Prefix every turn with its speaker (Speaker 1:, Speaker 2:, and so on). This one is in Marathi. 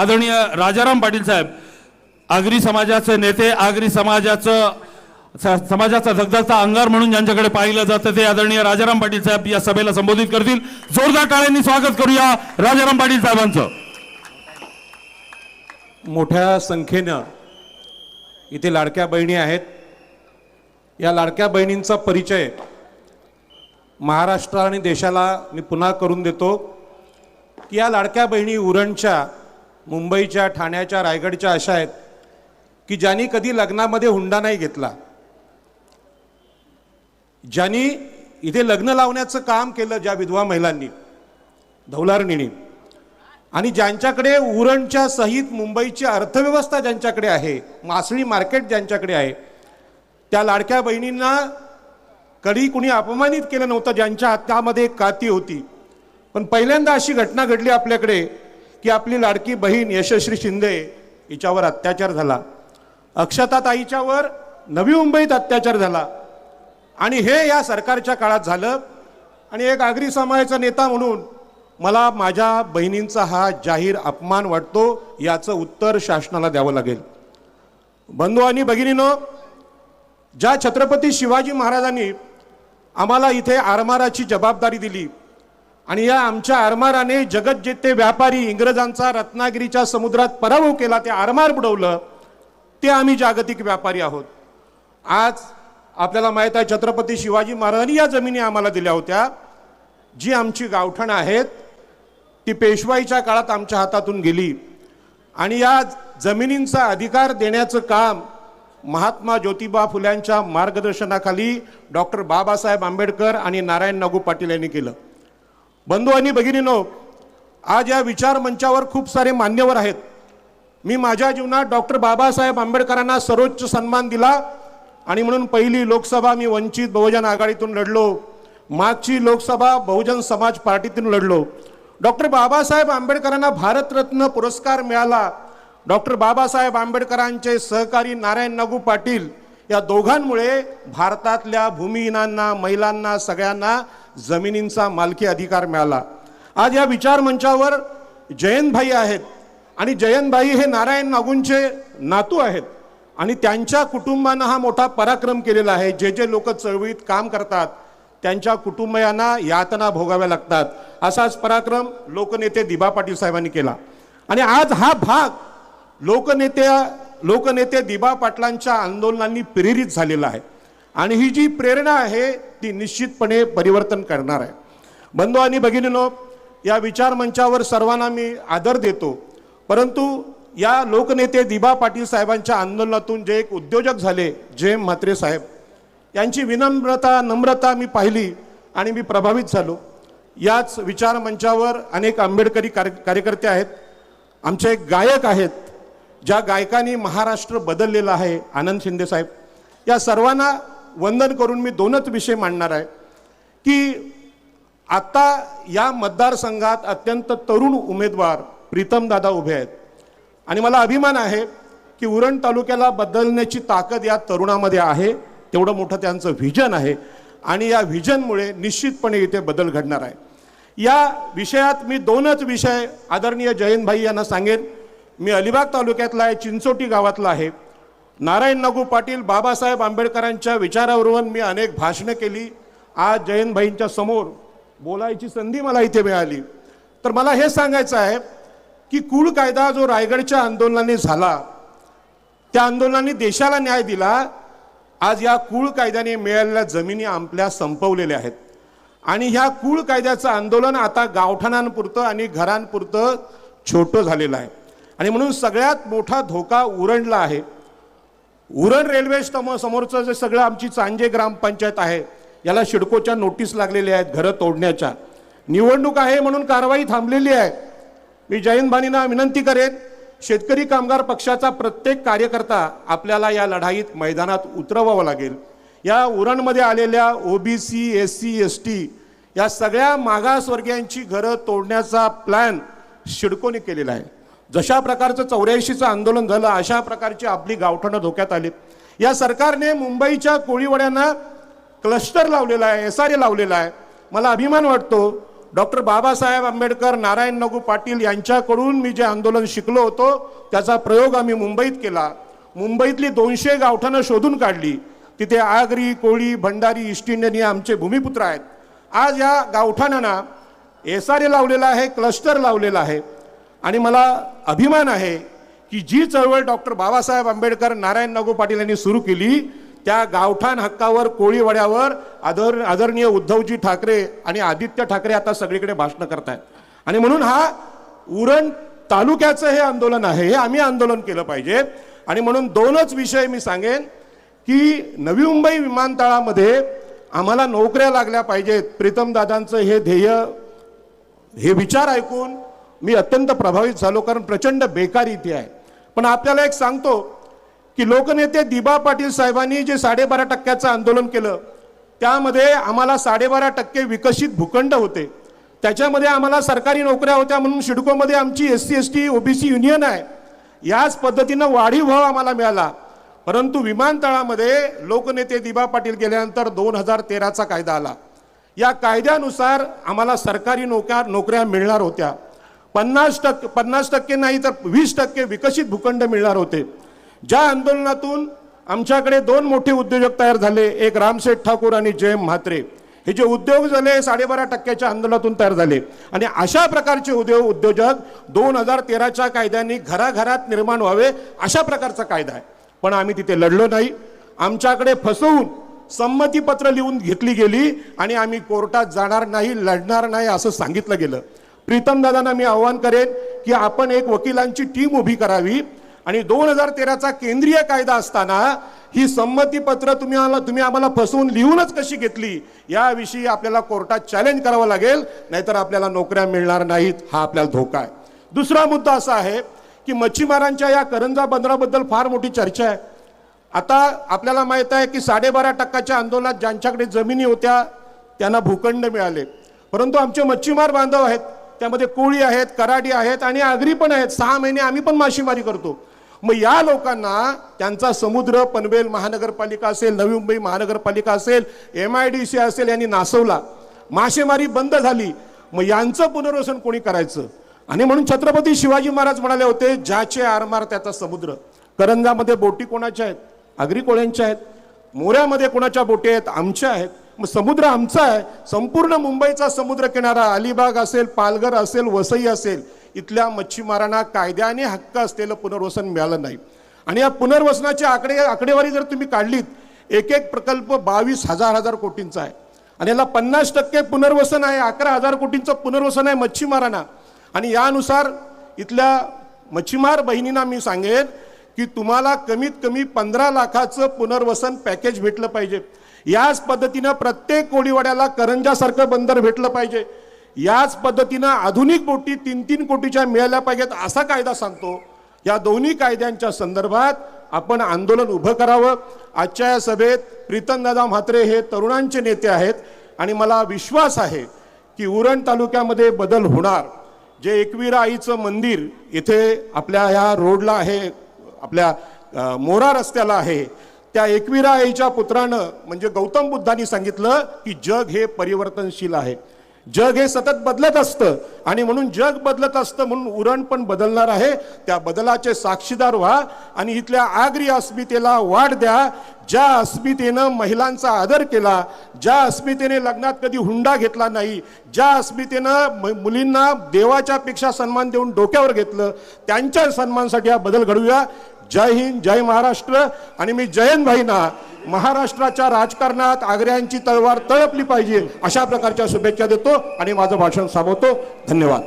Speaker 1: आदरणीय राजाराम पाटील साहेब आगरी समाजाचे नेते आगरी समाजाचं समाजाचा धगधगता अंगार म्हणून ज्यांच्याकडे पाहिलं जातं ते आदरणीय राजाराम पाटील साहेब या सभेला संबोधित करतील. जोरदार टाळ्यांनी स्वागत करूया राजाराम पाटील साहेबांचं.
Speaker 2: मोठ्या संख्येनं इथे लाडक्या बहिणी आहेत. या लाडक्या बहिणींचा परिचय महाराष्ट्र आणि देशाला मी पुन्हा करून देतो की या लाडक्या बहिणी उरणच्या मुंबईच्या ठाण्याच्या रायगडच्या अशा आहेत की ज्यांनी कधी लग्नामध्ये हुंडा नाही घेतला. ज्यांनी इथे लग्न लावण्याचं काम केलं ज्या विधवा महिलांनी धौलारणींनी आणि ज्यांच्याकडे उरणच्या सहित मुंबईची अर्थव्यवस्था ज्यांच्याकडे आहे मासळी मार्केट ज्यांच्याकडे आहे त्या लाडक्या बहिणींना कधी कुणी अपमानित केलं नव्हतं ज्यांच्या हातामध्ये एक काती होती. पण पहिल्यांदा अशी घटना घडली आपल्याकडे की आपली लाडकी बहीण यशस्वी शिंदे हिच्यावर अत्याचार झाला. अक्षता ताईच्यावर नवी मुंबईत अत्याचार झाला. आणि हे या सरकारच्या काळात झालं. आणि एक आगरी समाजाचा नेता म्हणून मला माझ्या बहिणींचा हा जाहीर अपमान वाटतो याचं उत्तर शासनाला द्यावं लागेल. बंधू आणि भगिनीनो ज्या छत्रपती शिवाजी महाराजांनी आम्हाला इथे आरमाराची जबाबदारी दिली आणि या आमच्या आरमाराने जगज्जेते व्यापारी इंग्रजांचा रत्नागिरीच्या समुद्रात पराभव केला ते आरमार बुडवलं ते आम्ही जागतिक व्यापारी आहोत. आज आपल्याला माहीत आहे छत्रपती शिवाजी महाराजांनी या जमिनी आम्हाला दिल्या होत्या. जी आमची गावठणं आहेत ती पेशवाईच्या काळात आमच्या हातातून गेली. आणि या जमिनींचा अधिकार देण्याचं काम महात्मा ज्योतिबा फुल्यांच्या मार्गदर्शनाखाली डॉक्टर बाबासाहेब आंबेडकर आणि नारायण नागू पाटील यांनी केलं. बंधू आणि भगिनीनो आज या विचार मंचावर खूप सारे मान्यवर आहेत. मी माझ्या जीवनात डॉक्टर बाबासाहेब आंबेडकरांना सर्वोच्च सन्मान दिला आणि म्हणून पहिली लोकसभा मी वंचित बहुजन आघाडीतून लढलो. मागची लोकसभा बहुजन समाज पार्टीतून लढलो. डॉक्टर बाबासाहेब आंबेडकरांना भारतरत्न पुरस्कार मिळाला. डॉक्टर बाबासाहेब आंबेडकरांचे सहकारी नारायण नागू पाटील या दोघांमुळे भारतातल्या भूमिहीनांना महिलांना सगळ्यांना जमिनींचा मालकी अधिकार मिळाला. आज या विचार मंचावर जयंतभाई आहेत. आणि जयंतभाई हे नारायण नागूंचे नातू आहेत. आणि त्यांच्या कुटुंबानं हा मोठा पराक्रम केलेला आहे. जे जे लोक चळवळीत काम करतात त्यांच्या कुटुंबियांना यातना भोगाव्या लागतात. असाच पराक्रम लोकनेते दिबा पाटील साहेबांनी केला. आणि आज हा भाग लोकनेत्या लोकनेते दिबा पाटलांच्या आंदोलनांनी प्रेरित झालेला आहे. आणि ही जी प्रेरणा आहे ती निश्चितपणे परिवर्तन करणार आहे. बंधू आणि भगिनीनो या विचार मंचावर सर्वांना मी आदर देतो. परंतु या लोकनेते दिबा पाटील साहेबांच्या आंदोलनातून जे एक उद्योजक झाले जेम म्हात्रे साहेब यांची विनम्रता नम्रता मी पाहिली आणि मी प्रभावित झालो. याच विचार मंचावर अनेक आंबेडकरी कार्य कार्यकर्ते आहेत. आमचे एक गायक आहेत ज्या गायकांनी महाराष्ट्र बदललेला आहे आनंद शिंदे साहेब. या सर्वांना वंदन करून मी दोनच विषय मांडणार आहे की आता या मतदारसंघात अत्यंत तरुण उमेदवार प्रीतमदादा उभे आहेत. आणि मला अभिमान आहे की उरण तालुक्याला बदलण्याची ताकद या तरुणामध्ये आहे तेवढं मोठं त्यांचं व्हिजन आहे. आणि या व्हिजनमुळे निश्चितपणे इथे बदल घडणार आहे. या विषयात मी दोनच विषय आदरणीय जयंतभाई यांना सांगेन. मी अलिबाग तालुक्यातला आहे चिंचोटी गावातला आहे. नारायण नागू पाटील बाबासाहेब आंबेडकरांच्या विचारावरून मी अनेक भाषणं केली. आज जयंतभाईंच्या समोर बोलायची संधी मला इथे मिळाली. तर मला हे सांगायचं आहे की कुळ कायदा जो रायगडच्या आंदोलनाने झाला त्या आंदोलनाने देशाला न्याय दिला आज या कुळ कायद्याने मिळालेल्या जमिनी आपल्या संपवलेल्या आहेत. आणि ह्या कुळ कायद्याचं आंदोलन आता गावठाणांपुरतं आणि घरांपुरतं छोटं झालेलं आहे. आणि म्हणून सगळ्यात मोठा धोका उरणला आहे. उरण रेल्वे समोरचं जे सगळं आमची चांजे ग्रामपंचायत आहे याला शिडकोच्या नोटीस लागलेल्या आहेत घरं तोडण्याच्या. निवडणूक आहे म्हणून कारवाई थांबलेली आहे. मी जयंत भानींना विनंती करेन शेतकरी कामगार पक्षाचा प्रत्येक कार्यकर्ता आपल्याला या लढाईत मैदानात उतरवावं लागेल. या उरणमध्ये आलेल्या OBC S C S T या सगळ्या मागासवर्गीयांची घरं तोडण्याचा प्लॅन शिडकोने केलेला आहे. जशा प्रकारचं चौऱ्याऐंशीचं आंदोलन झालं अशा प्रकारची आपली गावठणं धोक्यात आली. या सरकारने मुंबईच्या कोळीवड्यांना क्लस्टर लावलेला आहे एस आर ए लावलेला आहे. मला अभिमान वाटतो डॉक्टर बाबासाहेब आंबेडकर नारायण नगू पाटील यांच्याकडून मी जे आंदोलन शिकलो होतो त्याचा प्रयोग आम्ही मुंबईत केला. मुंबईतली दोनशे गावठाणं शोधून काढली. तिथे आगरी कोळी भंडारी ईस्ट इंडियन हे आमचे भूमिपुत्र आहेत. आज या गावठाणांना एस आर ए लावलेला आहे क्लस्टर लावलेला आहे. आणि मला अभिमान आहे की जी चळवळ डॉक्टर बाबासाहेब आंबेडकर नारायण नागो पाटील यांनी सुरू केली त्या गावठाण हक्कावर कोळीवाड्यावर आदर आदरणीय उद्धवजी ठाकरे आणि आदित्य ठाकरे आता सगळीकडे भाषणं करतायत. आणि म्हणून हा उरण तालुक्याचं हे आंदोलन आहे हे आम्ही आंदोलन केलं पाहिजे. आणि म्हणून दोनच विषय मी सांगेन की नवी मुंबई विमानतळामध्ये आम्हाला नोकऱ्या लागल्या पाहिजेत. प्रीतम दादांचं हे ध्येय हे विचार ऐकून मी अत्यंत प्रभावित झालो कारण प्रचंड बेकारी इथे आहे. पण आपल्याला एक सांगतो की लोकनेते दिबा पाटील साहेबांनी जे साडेबारा टक्क्याचं आंदोलन केलं त्यामध्ये आम्हाला साडेबारा टक्के विकसित भूखंड होते. त्याच्यामध्ये आम्हाला सरकारी नोकऱ्या होत्या म्हणून सिडकोमध्ये आमची S C S T OBC union आहे. याच पद्धतीनं वाढीव भाव आम्हाला मिळाला. परंतु विमानतळामध्ये लोकनेते दिबा पाटील गेल्यानंतर दोन हजार तेराचा कायदा आला. या कायद्यानुसार आम्हाला सरकारी नोकऱ्या नोकऱ्या मिळणार होत्या. पन्नास टक्के पन्नास टक्के नाही तर वीस टक्के विकसित भूखंड मिळणार होते. ज्या आंदोलनातून आमच्याकडे दोन मोठे उद्योजक तयार झाले एक रामसेठ ठाकूर आणि जयम म्हात्रे. हे जे उद्योग झाले साडेबारा टक्क्याच्या आंदोलनातून तयार झाले. आणि अशा प्रकारचे उद्योग उद्योजक दोन हजार तेराच्या कायद्याने घराघरात निर्माण व्हावे अशा प्रकारचा कायदा आहे. पण आम्ही तिथे लढलो नाही. आमच्याकडे फसवून संमतीपत्र लिहून घेतली गेली आणि आम्ही कोर्टात जाणार नाही लढणार नाही असं सांगितलं गेलं. प्रीतम दादांना मी आव्हान करेन की आपण एक वकिलांची टीम उभी करावी. आणि दोन हजार तेराचा केंद्रीय कायदा असताना ही संमतीपत्र तुम्ही आम्हाला तुम्ही आम्हाला फसवून लिहूनच कशी घेतली? याविषयी आपल्याला कोर्टात चॅलेंज करावं लागेल नाहीतर आपल्याला नोकऱ्या मिळणार नाहीत हा आपल्याला धोका आहे. दुसरा मुद्दा असा आहे की मच्छीमारांच्या या करंजा बंदराबद्दल फार मोठी चर्चा आहे. आता आपल्याला माहीत आहे की साडेबारा टक्काच्या आंदोलनात ज्यांच्याकडे जमिनी होत्या त्यांना भूखंड मिळाले. परंतु आमचे मच्छीमार बांधव आहेत. त्यामध्ये कोळी आहेत कराडी आहेत आणि आगरी पण आहेत. सहा महिने आम्ही पण मासेमारी करतो. मग या लोकांना त्यांचा समुद्र पनवेल महानगरपालिका असेल नवी मुंबई महानगरपालिका असेल एम आय डी सी असेल यांनी नासवला. मासेमारी बंद झाली. मग यांचं पुनर्वसन कोणी करायचं? आणि म्हणून छत्रपती शिवाजी महाराज म्हणाले होते ज्याचे आरमार त्याचा समुद्र. करंजामध्ये बोटी कोणाच्या आहेत? आगरी कोळ्यांच्या आहेत. मोऱ्यामध्ये कोणाच्या बोटी आहेत? आमच्या आहेत. समुद्र आमचा आहे. संपूर्ण मुंबईचा समुद्र किनारा अलिबाग असेल पालघर असेल वसई असेल इथल्या मच्छीमारांना कायद्याने हक्क असलेलं पुनर्वसन मिळालं नाही. आणि या पुनर्वसनाची आकडे आकडेवारी जर तुम्ही काढलीत एक एक प्रकल्प बावीस हजार हजार कोटींचा आहे. आणि याला पन्नास टक्के पुनर्वसन आहे अकरा हजार कोटींचं पुनर्वसन आहे मच्छीमारांना. आणि यानुसार इथल्या मच्छीमार बहिणींना मी सांगेन की तुम्हाला कमीत कमी पंधरा लाखाचं पुनर्वसन पॅकेज भेटलं पाहिजे. याच पद्धतीनं प्रत्येक कोळीवाड्याला करंजासारखं बंदर भेटलं पाहिजे. याच पद्धतीनं आधुनिक बोटी तीन तीन कोटीच्या मिळाल्या पाहिजेत असा कायदा सांगतो. या दोन्ही कायद्यांच्या संदर्भात आपण आंदोलन उभं करावं. आजच्या या सभेत प्रीतमदादा म्हात्रे हे तरुणांचे नेते आहेत आणि मला विश्वास आहे की उरण तालुक्यामध्ये बदल होणार. जे एकवीरा आईचं मंदिर इथे आपल्या ह्या रोडला आहे आपल्या मोरा रस्त्याला आहे त्या एकविरा आईच्या पुत्रानं म्हणजे गौतम बुद्धांनी सांगितलं की जग हे परिवर्तनशील आहे. जग हे सतत बदलत असतं आणि म्हणून जग बदलत असतं म्हणून उरण पण बदलणार आहे. त्या बदलाचे साक्षीदार व्हा आणि इथल्या आगरी अस्मितेला वाढ द्या. ज्या अस्मितेनं महिलांचा आदर केला ज्या अस्मितेने लग्नात कधी हुंडा घेतला नाही ज्या अस्मितेनं म- मुलींना देवाच्या पेक्षा सन्मान देऊन डोक्यावर घेतलं त्यांच्या सन्मानासाठी हा बदल घडूया जय हिंद जय महाराष्ट्र. आणि मी जयंत भाईना महाराष्ट्राच्या राजकारणात आग्र्यांची तलवार तळपली पाहिजे अशा प्रकारच्या शुभेच्छा देतो आणि माझं भाषण थांबवतो. धन्यवाद.